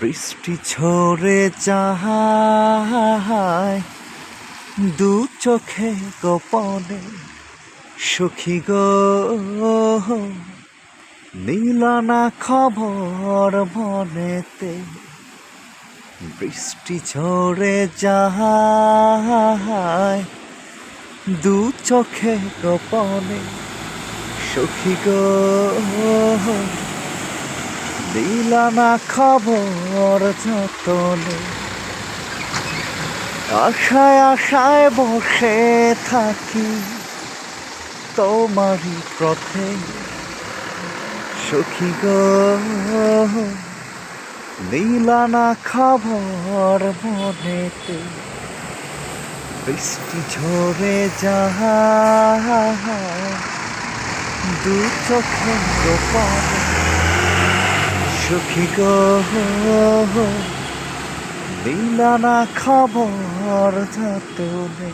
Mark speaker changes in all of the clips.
Speaker 1: বৃষ্টি ঝরে যায় দু চোখে গোপনে সুখী গো। নীলানা খবর মনেতে বৃষ্টি ঝরে যায় দু চোখে গোপনে সুখী গো। দিলানা খবর যতনে আশায় আশায় বসে থাকি তোমারই পথে। সখী গো নীলানা খবর মনেতে। বৃষ্টি ঝরে যায় দু চোখে গোপনে সুখী গো দিলানা খবর যতনে।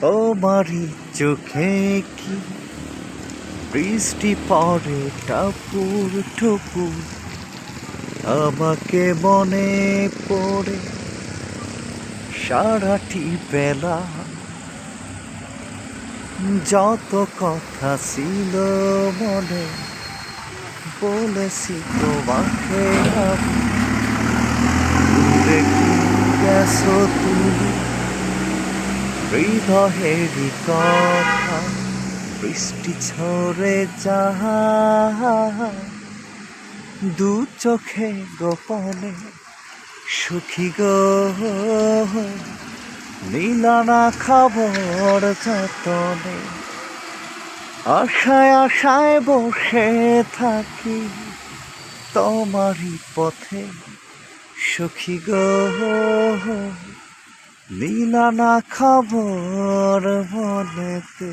Speaker 1: তোমারই চোখে কি বৃষ্টি পড়ে টাপুর টুপুর আমাকে মনে পড়ে সারাটি বেলা যত কথা ছিল মনে, বলেছি তোমাকে কি গেছো তুমি? হৃদয়েরই কথা? বৃষ্টি ঝরে যাহা। দু চোখে গোপনে সুখী গো। নীলানা খবর যতনে আশায় আশায় বসে থাকি তোমারই পথে। সুখী গো নীলানা খবর মনেতে